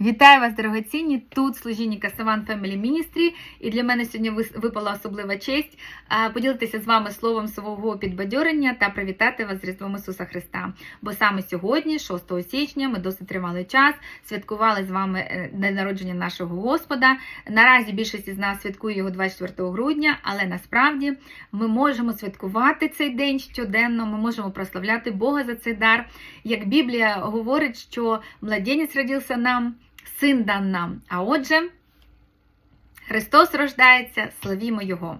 Вітаю вас, дорогоцінні! Тут служіння Касаван Family Ministry. І для мене сьогодні випала особлива честь поділитися з вами словом свого підбадьорення та привітати вас з Різдвом Ісуса Христа. Бо саме сьогодні, 6 січня, ми досить тривалий час святкували з вами е, день народження нашого Господа. Наразі більшість із нас святкує його 24 грудня, але насправді ми можемо святкувати цей день щоденно. Ми можемо прославляти Бога за цей дар. Як Біблія говорить, що младенець родився нам. Син дан нам. А отже, Христос рождається, славімо Його.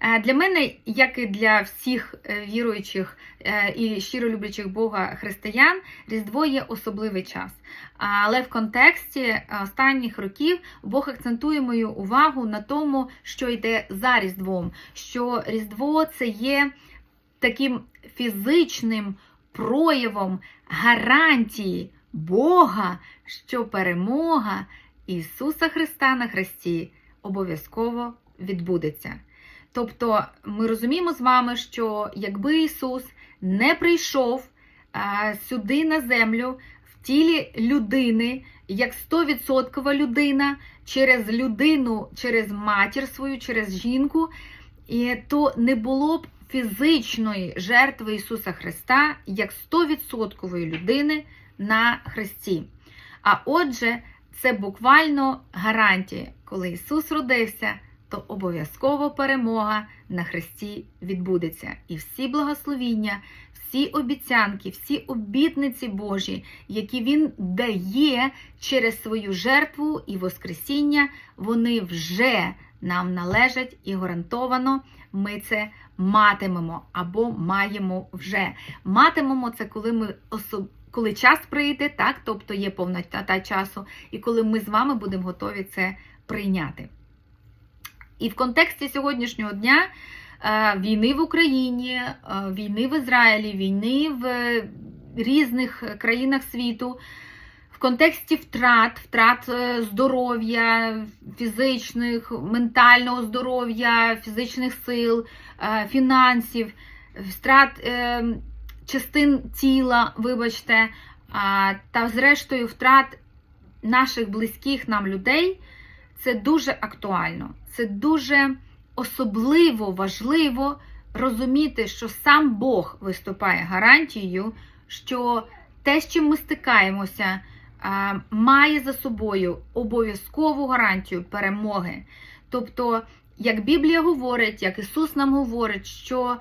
Е, Для мене, як і для всіх е, віруючих е, і щиро люблячих Бога християн, Різдво є особливий час. Але в контексті останніх років Бог акцентує мою увагу на тому, що йде за Різдвом, що Різдво це є таким фізичним проявом гарантії Бога, що перемога Ісуса Христа на Христі обов'язково відбудеться. Тобто ми розуміємо з вами, що якби Ісус не прийшов а, сюди на землю в тілі людини, як 100% людина, через людину, через матір свою, через жінку, і то не було б фізичної жертви Ісуса Христа як 100% людини на Христі. А отже, це буквально гарантія, коли Ісус родився, то обов'язково перемога на Христі відбудеться. І всі благословіння, всі обіцянки, всі обітниці Божі, які Він дає через свою жертву і Воскресіння, вони вже нам належать і гарантовано ми це матимемо або маємо вже. Матимемо це, коли ми особ... коли час прийде, так, тобто є повнота часу, і коли ми з вами будемо готові це прийняти. І в контексті сьогоднішнього дня е, війни в Україні, е, війни в Ізраїлі, війни в різних країнах світу, в контексті втрат, втрат е, здоров'я, фізичних, ментального здоров'я, фізичних сил, е, фінансів, втрат е, частин тіла, вибачте, та зрештою втрат наших близьких нам людей, це дуже актуально. Це дуже особливо важливо розуміти, що сам Бог виступає гарантією, що те, з чим ми стикаємося, має за собою обов'язкову гарантію перемоги. Тобто, як Біблія говорить, як Ісус нам говорить, що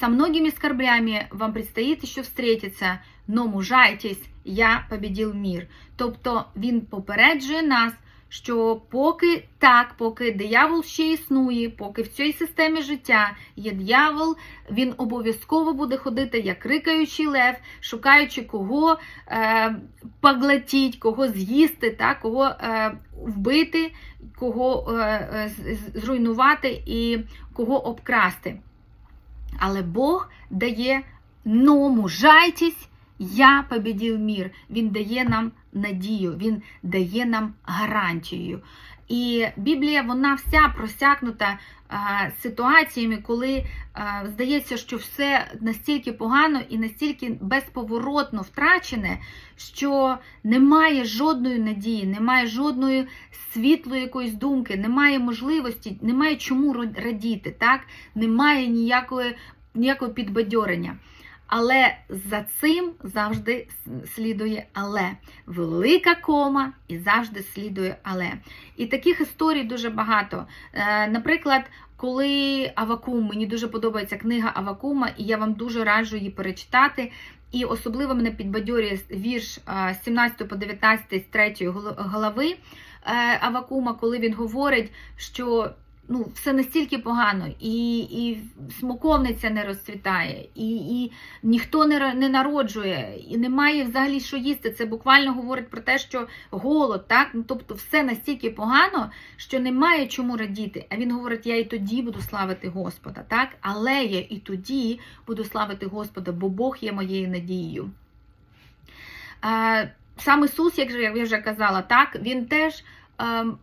со многими скорблями вам предстоїть ще встретиться, но мужайтесь, я победив мир. Тобто Він попереджує нас, що поки так, поки диявол ще існує, поки в цій системі життя є диявол, він обов'язково буде ходити як рикаючий лев, шукаючи кого е, поглотіть, кого з'їсти, так, кого е, вбити, кого е, е, зруйнувати і кого обкрасти. Але Бог дає «но мужайтесь, я победив мір. Він дає нам надію, він дає нам гарантію. І Біблія, вона вся просякнута а, ситуаціями, коли а, здається, що все настільки погано і настільки безповоротно втрачене, що немає жодної надії, немає жодної світлої якоїсь думки, немає можливості, немає чому радіти, так? немає ніякої, ніякого підбадьорення. Але за цим завжди слідує але. Велика кома і завжди слідує але. І таких історій дуже багато. Е, Наприклад, коли Авакум, мені дуже подобається книга Авакума, і я вам дуже раджу її перечитати. І особливо мене підбадьорює вірш е, з 17 по 19 з 3 глави е, Авакума, коли він говорить, що ну, все настільки погано, і, і смоковниця не розцвітає, і, і ніхто не, не народжує, і немає взагалі що їсти. Це буквально говорить про те, що голод, так? Ну, тобто все настільки погано, що немає чому радіти. А він говорить: я і тоді буду славити Господа, так? Але я і тоді буду славити Господа, бо Бог є моєю надією. Сам Ісус, як я вже казала, так, він теж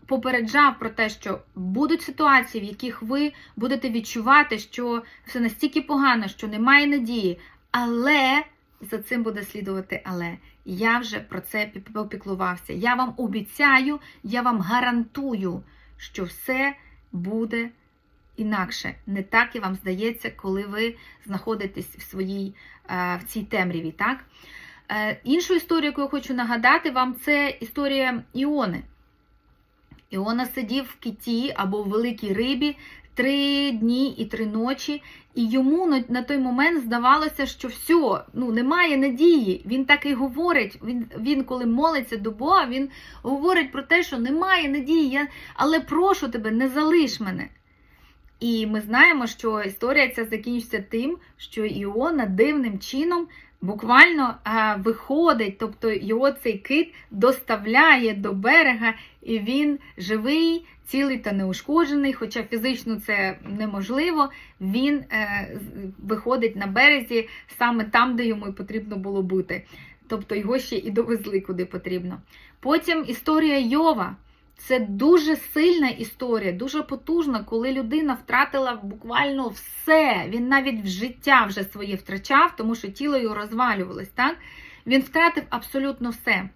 попереджав про те, що будуть ситуації, в яких ви будете відчувати, що все настільки погано, що немає надії, але за цим буде слідувати але. Я вже про це попіклувався. Я вам обіцяю, я вам гарантую, що все буде інакше. Не так і вам здається, коли ви знаходитесь в своїй е, в цій темряві. Так? Е, Іншу історію, яку я хочу нагадати вам, це історія Іони. Іона сидів в киті або в великій рибі три дні і три ночі, і йому на, той момент здавалося, що все, ну немає надії. Він так і говорить. Він, він коли молиться до Бога, він говорить про те, що немає надії, я, але прошу тебе, не залиш мене. І ми знаємо, що історія ця закінчиться тим, що Іона дивним чином буквально а, виходить, тобто його цей кит доставляє до берега, і він живий, цілий та неушкоджений, хоча фізично це неможливо. Він е, виходить на березі саме там, де йому і потрібно було бути. Тобто його ще і довезли куди потрібно. Потім історія Йова. Це дуже сильна історія, дуже потужна, коли людина втратила буквально все. Він навіть в життя вже своє втрачав, тому що тіло його розвалювалось. Так? Він втратив абсолютно все.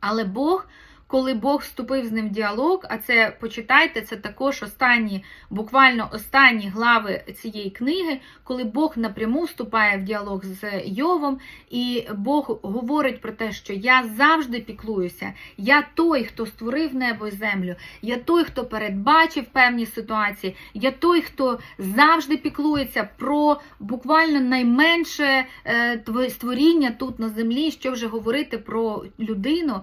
Але Бог, коли Бог вступив з ним в діалог, а це почитайте, це також останні, буквально останні глави цієї книги, коли Бог напряму вступає в діалог з Йовом, і Бог говорить про те, що я завжди піклуюся, я той, хто створив небо і землю, я той, хто передбачив певні ситуації, я той, хто завжди піклується про буквально найменше е, створіння тут на землі, що вже говорити про людину.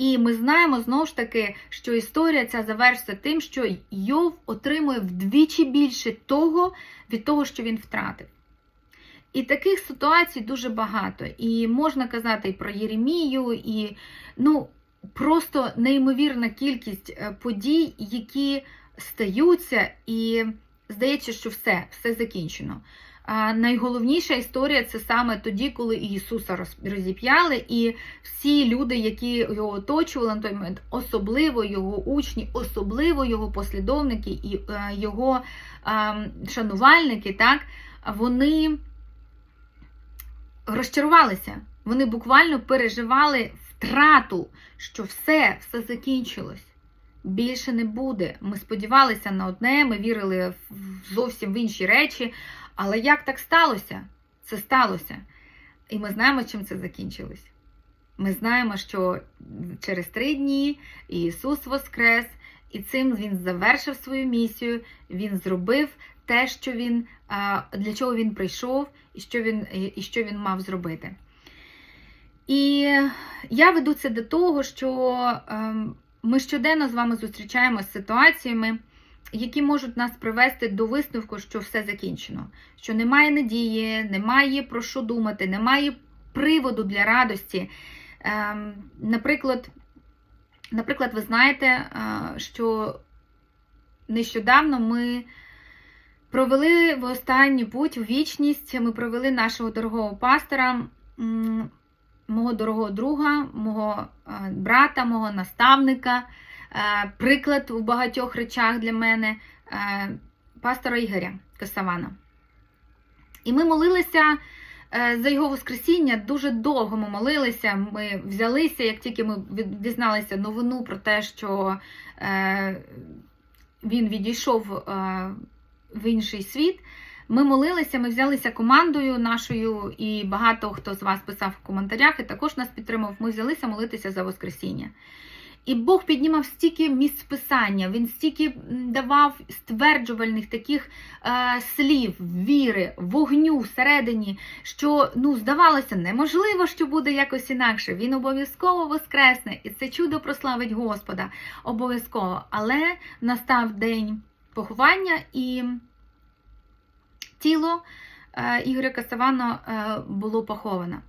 І ми знаємо знову ж таки, що історія ця завершиться тим, що Йов отримує вдвічі більше того від того, що він втратив. І таких ситуацій дуже багато. І можна казати і про Єремію, і ну, просто неймовірна кількість е, подій, які стаються, і здається, що все, все закінчено. Найголовніша історія це саме тоді, коли Ісуса роз- розіп'яли, і всі люди, які його оточували на той момент, особливо його учні, особливо його послідовники і е, його шанувальники, так, вони розчарувалися. Вони буквально переживали втрату, що все, все закінчилось. Більше не буде. Ми сподівалися на одне, ми вірили в зовсім в інші речі. Але як так сталося? Це сталося. І ми знаємо, чим це закінчилось. Ми знаємо, що через три дні Ісус Воскрес, і цим Він завершив свою місію, Він зробив те, що він, для чого він прийшов, і що він, і що він мав зробити. І я веду це до того, що ем, ми щоденно з вами зустрічаємося з ситуаціями, які можуть нас привести до висновку, що все закінчено, що немає надії, немає про що думати, немає приводу для радості. Ем, наприклад, наприклад, ви знаєте, е, що нещодавно ми провели в останню путь у вічність. Ми провели нашого дорогого пастора, мого дорогого друга, мого е, брата, мого наставника. Е, Приклад у багатьох речах для мене е, пастора Ігоря Косавана. І ми молилися е, за його Воскресіння. Дуже довго ми молилися. Ми взялися, як тільки ми дізналися новину про те, що він відійшов в інший світ. Ми молилися, ми взялися командою нашою, і багато хто з вас писав в коментарях і також нас підтримав. Ми взялися молитися за Воскресіння. І Бог піднімав стільки місць писання, він стільки давав стверджувальних таких е, слів, віри, вогню всередині, що ну, здавалося, неможливо, що буде якось інакше. Він обов'язково воскресне, і це чудо прославить Господа обов'язково. Але настав день поховання, і тіло е, Ігоря Касавано е, було поховано.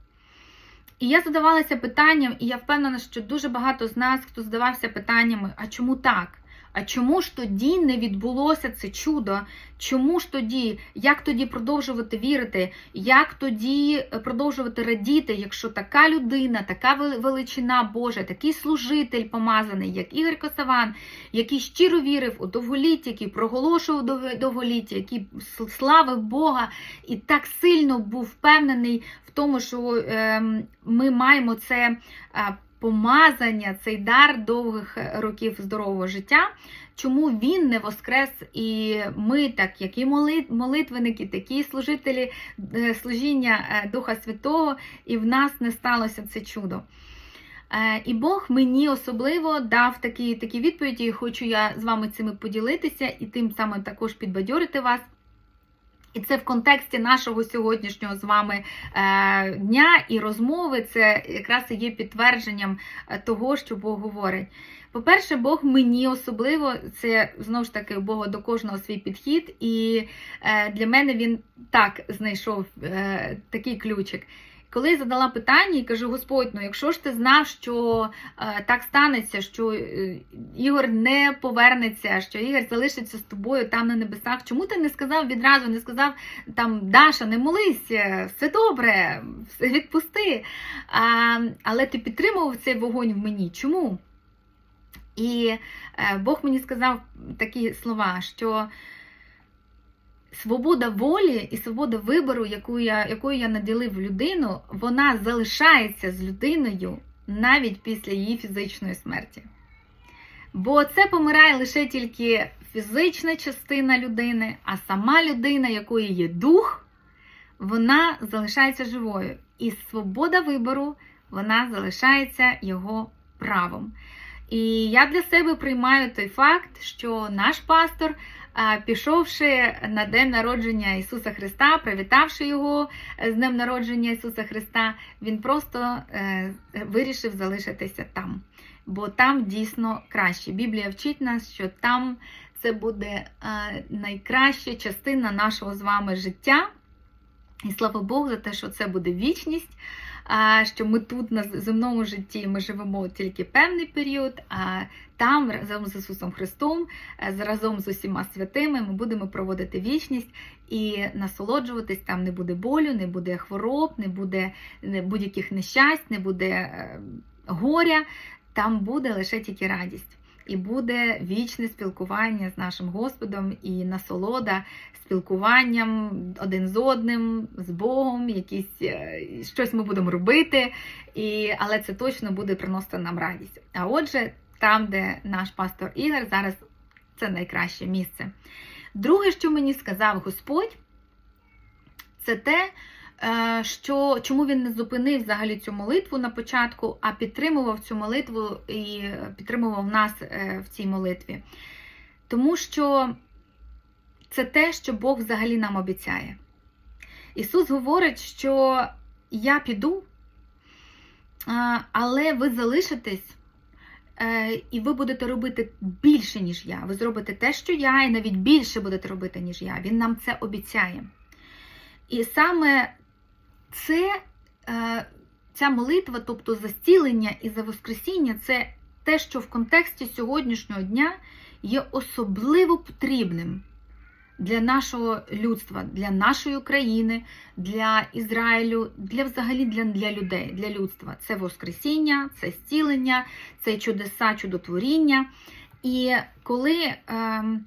І я задавалася питанням, і я впевнена, що дуже багато з нас, хто задавався питаннями, а чому так? А чому ж тоді не відбулося це чудо? Чому ж тоді, як тоді продовжувати вірити, як тоді е, продовжувати радіти, якщо така людина, така величина Божа, такий служитель помазаний, як Ігор Косаван, який щиро вірив у довголіття, який проголошував дов- довголіття, який славив Бога і так сильно був впевнений в тому, що ем, ми маємо це е, помазання, цей дар довгих років здорового життя. Чому він не воскрес, і ми, так як і моли- молитвенники, такі служителі е, служіння е, Духа Святого, і в нас не сталося це чудо. Е, І Бог мені особливо дав такі, такі відповіді, і хочу я з вами цими поділитися і тим самим також підбадьорити вас. І це в контексті нашого сьогоднішнього з вами е, дня і розмови. Це якраз і є підтвердженням е, того, що Бог говорить. По-перше, Бог мені особливо, це знову ж таки у Бога до кожного свій підхід, і е, для мене він так знайшов такий ключик. Коли я задала питання і кажу, Господь, ну якщо ж ти знав, що е, так станеться, що е, Ігор не повернеться, що Ігор залишиться з тобою там на небесах, чому ти не сказав відразу, не сказав там Даша, не молись, е, все добре, все відпусти. А, але ти підтримував цей вогонь в мені. Чому? І е, Бог мені сказав такі слова, що свобода волі і свобода вибору, яку я, якою я наділив людину, вона залишається з людиною навіть після її фізичної смерті. Бо це помирає лише тільки фізична частина людини, а сама людина, якої є дух, вона залишається живою. І свобода вибору вона залишається його правом. І я для себе приймаю той факт, що наш пастор, пішовши на день народження Ісуса Христа, привітавши його з днем народження Ісуса Христа, він просто е, вирішив залишитися там. Бо там дійсно краще. Біблія вчить нас, що там це буде е, найкраща частина нашого з вами життя. І слава Богу за те, що це буде вічність. Що ми тут на земному житті ми живемо тільки певний період, а там разом з Ісусом Христом, е, разом з усіма святими, ми будемо проводити вічність і насолоджуватись. Там не буде болю, не буде хвороб, не буде будь-яких нещасть, не буде е, горя. Там буде лише тільки радість. І буде вічне спілкування з нашим Господом і насолода спілкуванням один з одним, з Богом, якісь е, щось ми будемо робити, і, але це точно буде приносити нам радість. А отже, там, де наш пастор Ігор, зараз це найкраще місце. Друге, що мені сказав Господь, це те, що чому він не зупинив взагалі цю молитву на початку, а підтримував цю молитву і підтримував нас е, в цій молитві. Тому що це те, що Бог взагалі нам обіцяє. Ісус говорить, що я піду, але ви залишитесь. е, І ви будете робити більше, ніж я. Ви зробите те, що я, і навіть більше будете робити, ніж я. Він нам це обіцяє. І саме це, е, ця молитва, тобто за зцілення і за Воскресіння, це те, що в контексті сьогоднішнього дня є особливо потрібним для нашого людства, для нашої країни, для Ізраїлю, для взагалі для, для людей, для людства. Це Воскресіння, це зцілення, це чудеса, чудотворіння. І коли. ем,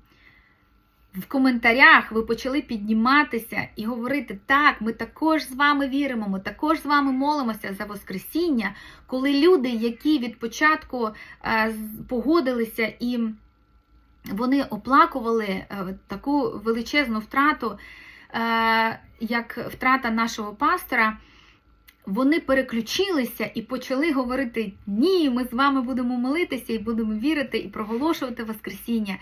в коментарях ви почали підніматися і говорити, так, ми також з вами віримо, ми також з вами молимося за Воскресіння, коли люди, які від початку е, погодилися і вони оплакували е, таку величезну втрату, е, як втрата нашого пастора, вони переключилися і почали говорити: ні, ми з вами будемо молитися і будемо вірити і проголошувати Воскресіння.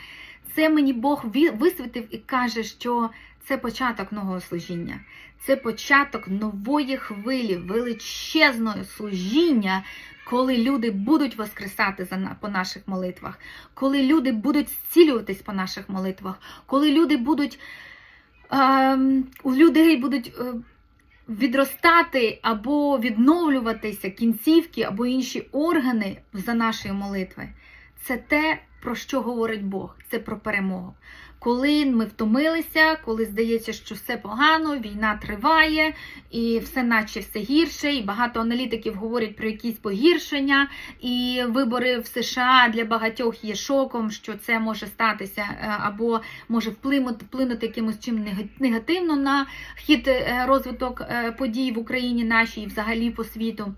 Це мені Бог висвітив і каже, що це початок нового служіння, це початок нової хвилі, величезного служіння, коли люди будуть воскресати по наших молитвах, коли люди будуть зцілюватись по наших молитвах, коли люди будуть ем, у людей будуть. е, Відростати або відновлюватися кінцівки або інші органи за нашої молитви. це те, про що говорить Бог, це про перемогу. Коли ми втомилися, коли здається, що все погано, війна триває, і все наче все гірше, і багато аналітиків говорять про якісь погіршення, і вибори в США для багатьох є шоком, що це може статися е, або може вплинути, вплинути якимось чим нега- негативно на хід е, розвиток е, подій в Україні нашій і взагалі по світу.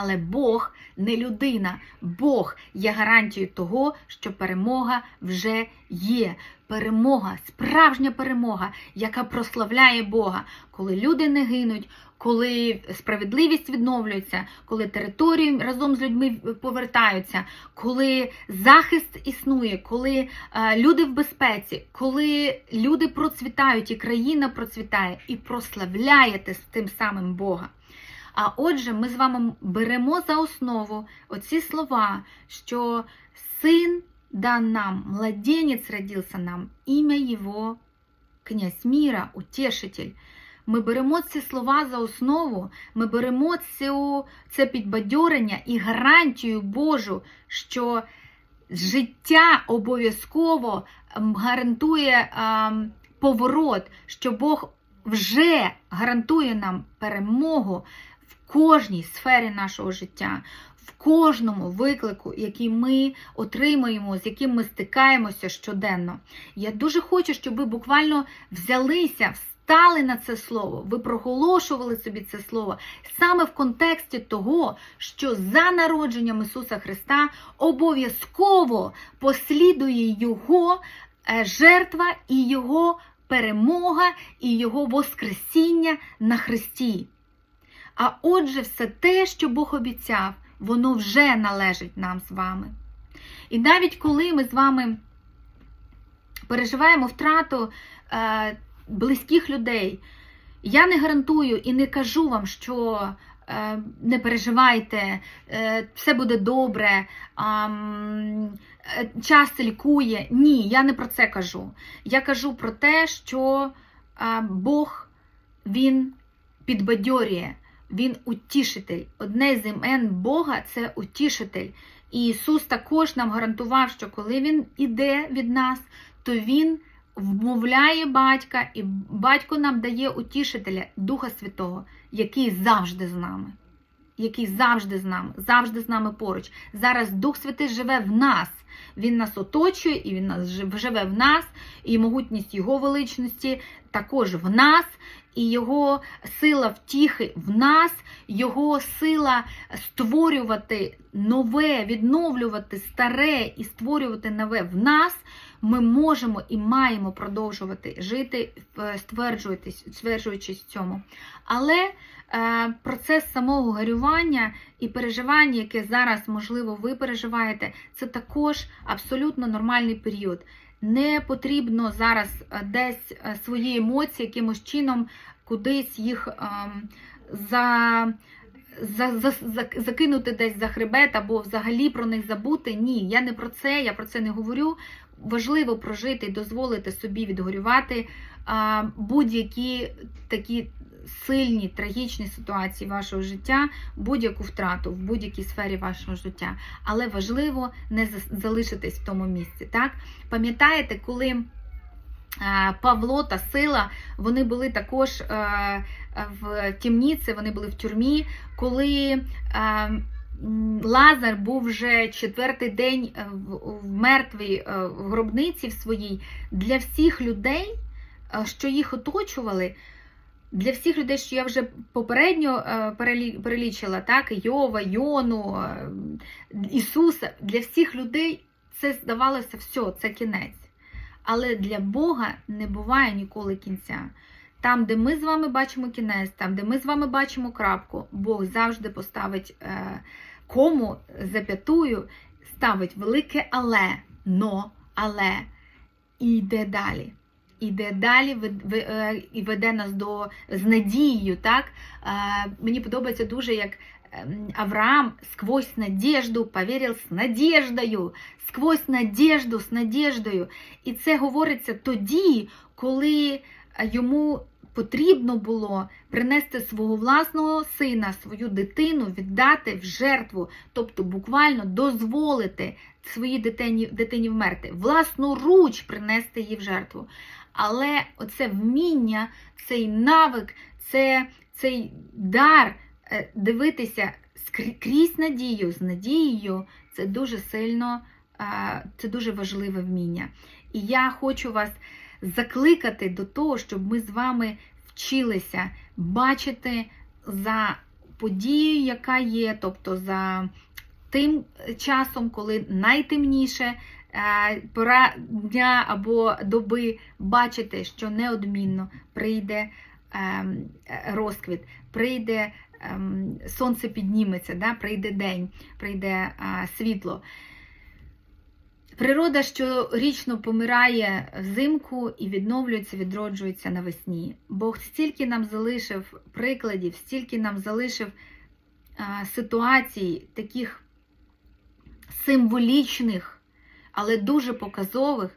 Але Бог не людина. Бог є гарантією того, що перемога вже є. Перемога, справжня перемога, яка прославляє Бога, коли люди не гинуть, коли справедливість відновлюється, коли території разом з людьми повертаються, коли захист існує, коли е, люди в безпеці, коли люди процвітають і країна процвітає, і прославляєте з тим самим Бога. А отже, ми з вами беремо за основу оці слова, що син дан нам, младенець родився нам, ім'я Його, князь міра, утешитель. Ми беремо ці слова за основу, ми беремо цю, це підбадьорення і гарантію Божу, що життя обов'язково гарантує ем, поворот, що Бог вже гарантує нам перемогу кожній сфері нашого життя, в кожному виклику, який ми отримуємо, з яким ми стикаємося щоденно. Я дуже хочу, щоб ви буквально взялися, встали на це слово, ви проголошували собі це слово саме в контексті того, що за народженням Ісуса Христа обов'язково послідує Його е, жертва і Його перемога і Його Воскресіння на Христі. А отже, все те, що Бог обіцяв, воно вже належить нам з вами. І навіть коли ми з вами переживаємо втрату е, близьких людей, я не гарантую і не кажу вам, що е, не переживайте, е, все буде добре, е, час лікує. Ні, я не про це кажу. Я кажу про те, що Бог Він підбадьорює. Він утішитель. Одне з імен Бога це утішитель. І Ісус також нам гарантував, що коли Він іде від нас, то Він вмовляє батька, і батько нам дає утішителя Духа Святого, який завжди з нами. Який завжди з нами, завжди з нами поруч. Зараз Дух Святий живе в нас. Він нас оточує і він нас живе в нас, і могутність Його величності також в нас, і Його сила втіхи в нас, Його сила створювати нове, відновлювати старе і створювати нове в нас. Ми можемо і маємо продовжувати жити, е, стверджуючись, в цьому. Але е, процес самого горювання і переживання, яке зараз, можливо, ви переживаєте, це також абсолютно нормальний період. Не потрібно зараз е, десь е, свої емоції якимось чином кудись їх ем, за, за, за, за, закинути десь за хребет або взагалі про них забути. Ні, я не про це, я про це не говорю. Важливо прожити і дозволити собі відгорювати будь-які такі сильні, трагічні ситуації вашого життя, будь-яку втрату в будь-якій сфері вашого життя. Але важливо не залишитись в тому місці. Так? Пам'ятаєте, коли е, Павло та Сила вони були також е, в тімніці, вони були в тюрмі, коли е, Лазар був вже четвертий день в, мертвій в гробниці в своїй для всіх людей, що їх оточували. Для всіх людей, що я вже попередньо е, перелічила, так, Йова, Йону, е, Ісуса, для всіх людей це здавалося все, це кінець. Але для Бога не буває ніколи кінця. Там, де ми з вами бачимо кінець, там, де ми з вами бачимо крапку, Бог завжди поставить е, кому зап'ятую, ставить велике але, но, але, і йде далі. Іде далі е, і веде нас до з надією. Так? Мені подобається дуже, як ем, Авраам сквозь надежду повірив з надіждою, сквозь надежду, з надіждою. І це говориться тоді, коли е, йому потрібно було принести свого власного сина, свою дитину, віддати в жертву, тобто буквально дозволити своїй дитині, дитині вмерти, власноруч принести її в жертву. Але оце вміння, цей навик, це, цей дар е, дивитися крізь надію, з надією, це дуже сильно, е, це дуже важливе вміння. І я хочу вас закликати до того, щоб ми з вами вчилися бачити за подією, яка є, тобто за тим часом, коли найтемніше е, пора дня або доби, бачити, що неодмінно прийде ем, е, розквіт, прийде ем, сонце підніметься, да, прийде день, прийде е, світло. Природа щорічно помирає взимку і відновлюється, відроджується навесні. Бог стільки нам залишив прикладів, стільки нам залишив ситуацій, таких символічних, але дуже показових,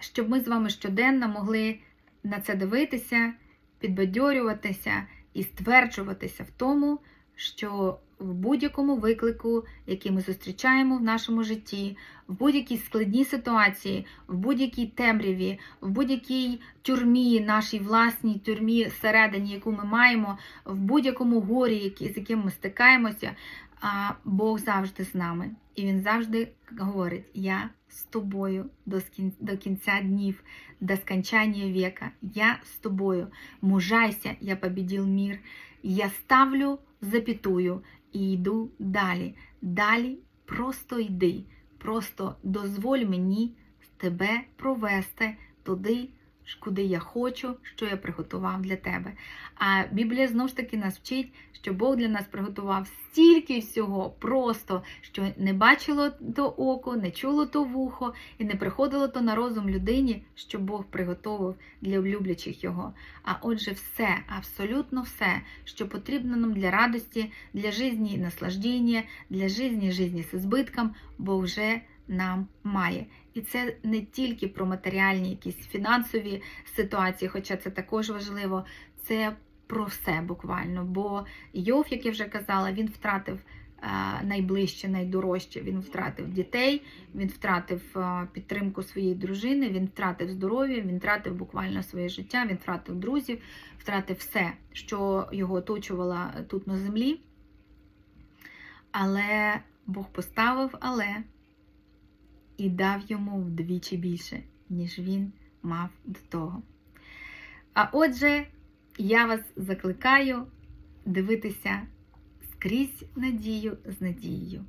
щоб ми з вами щоденно могли на це дивитися, підбадьорюватися і стверджуватися в тому, що в будь-якому виклику, який ми зустрічаємо в нашому житті, в будь-якій складній ситуації, в будь-якій темряві, в будь-якій тюрмі, нашій власній тюрмі всередині, яку ми маємо, в будь-якому горі, з яким ми стикаємося, Бог завжди з нами. І Він завжди говорить: Я з тобою до до кінця днів, до скончання віка. Я з тобою. Мужайся, я побідів мір. Я ставлю запятую і йду далі. Далі просто йди. Просто дозволь мені тебе провести туди, куди я хочу, що я приготував для тебе. А Біблія знову ж таки нас вчить, що Бог для нас приготував стільки всього, просто що не бачило то око, не чуло то вухо і не приходило то на розум людині, що Бог приготовив для люблячих його. А отже, все, абсолютно все, що потрібно нам для радості, для житті і наслаждення, для житті, житті з збитком, Бог вже нам має. І це не тільки про матеріальні, якісь фінансові ситуації, хоча це також важливо, це про все буквально. Бо Йов, як я вже казала, він втратив е, найближче, найдорожче. Він втратив дітей, він втратив е, підтримку своєї дружини, він втратив здоров'я, він втратив буквально своє життя, він втратив друзів, втратив все, що його оточувало тут на землі. Але Бог поставив але і дав йому вдвічі більше, ніж він мав до того. А отже, я вас закликаю дивитися скрізь надію з надією,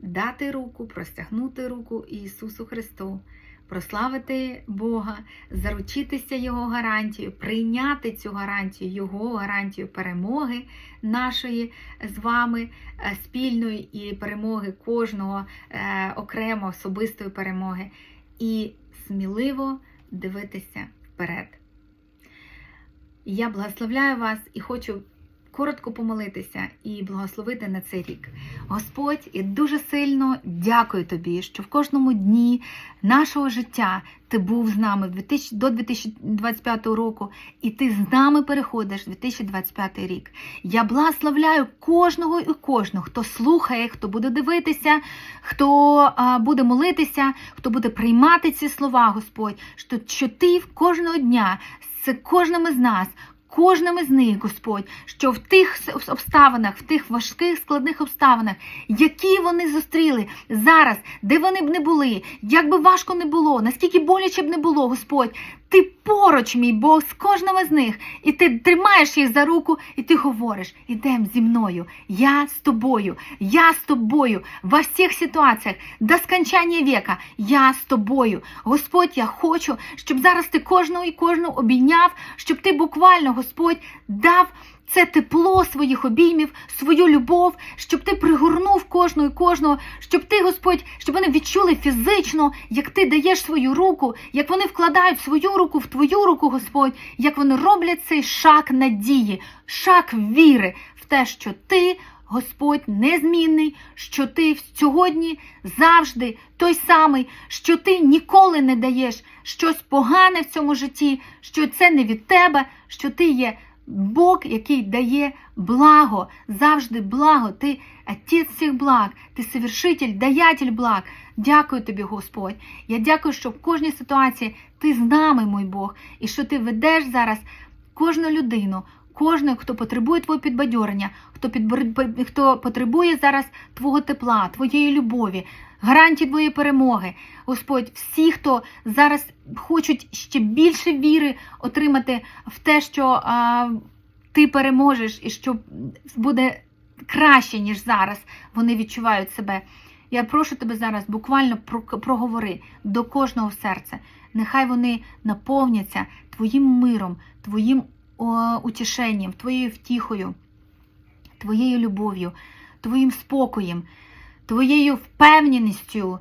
дати руку, простягнути руку Ісусу Христу, прославити Бога, заручитися Його гарантією, прийняти цю гарантію, Його гарантію перемоги нашої з вами е, спільної і перемоги кожного е, окремо особистої перемоги, і сміливо дивитися вперед. Я благословляю вас і хочу коротко помолитися і благословити на цей рік. Господь, і дуже сильно дякую тобі, що в кожному дні нашого життя ти був з нами до 2025 року, і ти з нами переходиш 2025 рік. Я благословляю кожного і кожного, хто слухає, хто буде дивитися, хто буде молитися, хто буде приймати ці слова, Господь, що, що ти кожного дня з кожним із нас. Кожним із них, Господь, що в тих обставинах, в тих важких складних обставинах, які вони зустріли зараз, де вони б не були, як би важко не було, наскільки боляче б не було, Господь, ти поруч, мій Бог, з кожного з них, і ти тримаєш їх за руку, і ти говориш: ідем зі мною, я з тобою, я з тобою во всіх ситуаціях, до скончання віка, я з тобою. Господь, я хочу, щоб зараз ти кожного і кожного обійняв, щоб ти буквально, Господь, дав. Це тепло своїх обіймів, свою любов, щоб ти пригорнув кожного і кожного, щоб ти, Господь, щоб вони відчули фізично, як ти даєш свою руку, як вони вкладають свою руку в твою руку, Господь, як вони роблять цей шаг надії, шаг віри в те, що ти Господь незмінний, що ти сьогодні завжди той самий, що ти ніколи не даєш щось погане в цьому житті, що це не від тебе, що ти є Бог, який дає благо, завжди благо. Ти отець всіх благ, ти совершитель, даятель благ. Дякую тобі, Господь. Я дякую, що в кожній ситуації ти з нами, мой Бог, і що ти ведеш зараз кожну людину, кожного, хто потребує твого підбадьорення, хто підбор- хто потребує зараз твого тепла, твоєї любові, гарантії твоєї перемоги. Господь, всі, хто зараз хочуть ще більше віри отримати в те, що а, ти переможеш і що буде краще, ніж зараз, вони відчувають себе. Я прошу тебе зараз буквально про- проговори до кожного серця. Нехай вони наповняться твоїм миром, твоїм о, утішенням, твоєю втіхою, твоєю любов'ю, твоїм спокоєм, твоєю впевненістю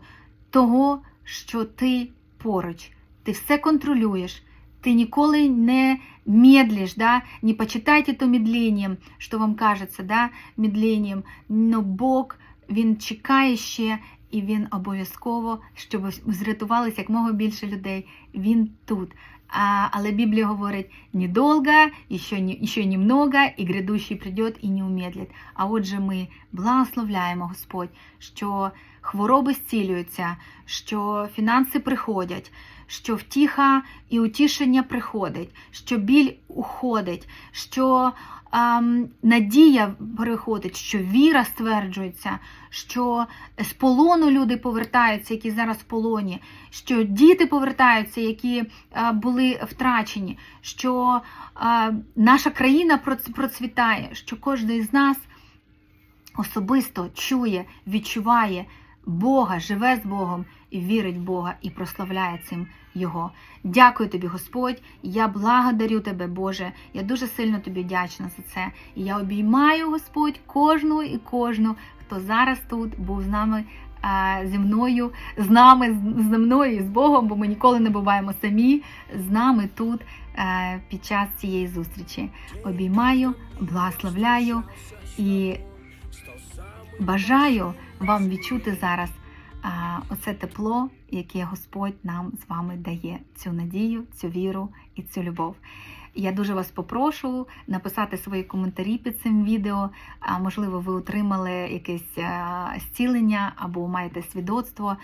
того, що ти поруч, ти все контролюєш. Ты ніколи не медлишь, да, не почитайте то медлением, що вам кажеться, да, медлением, но Бог, Він чекає ще, і Він обов'язково, щоб зрятувалися як мога більше людей. Він тут. А, але Біблія говорить недолго, ще, ще немного, і грядущий прийде і не умедлить. А отже, ми благословляємо Господь, що хвороби зцілюються, що фінанси приходять, що втіха і утішення приходить, що біль уходить, що ем, надія переходить, що віра стверджується, що з полону люди повертаються, які зараз в полоні, що діти повертаються, які е, були втрачені, що е, наша країна процвітає, що кожен з нас особисто чує, відчуває Бога, живе з Богом і вірить в Бога і прославляє цим Його. Дякую тобі, Господь. Я благодарю тебе, Боже. Я дуже сильно тобі вдячна за це. І я обіймаю, Господь, кожну і кожну, хто зараз тут був з нами. Зі мною, з нами, зі мною і з Богом, бо ми ніколи не буваємо самі з нами тут е, під час цієї зустрічі. Обіймаю, благословляю і бажаю вам відчути зараз а, оце тепло, яке Господь нам з вами дає, цю надію, цю віру і цю любов. Я дуже вас попрошу написати свої коментарі під цим відео. А можливо, ви отримали якесь а, зцілення або маєте свідоцтво.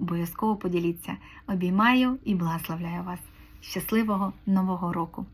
Обов'язково поділіться. Обіймаю і благословляю вас. Щасливого нового року!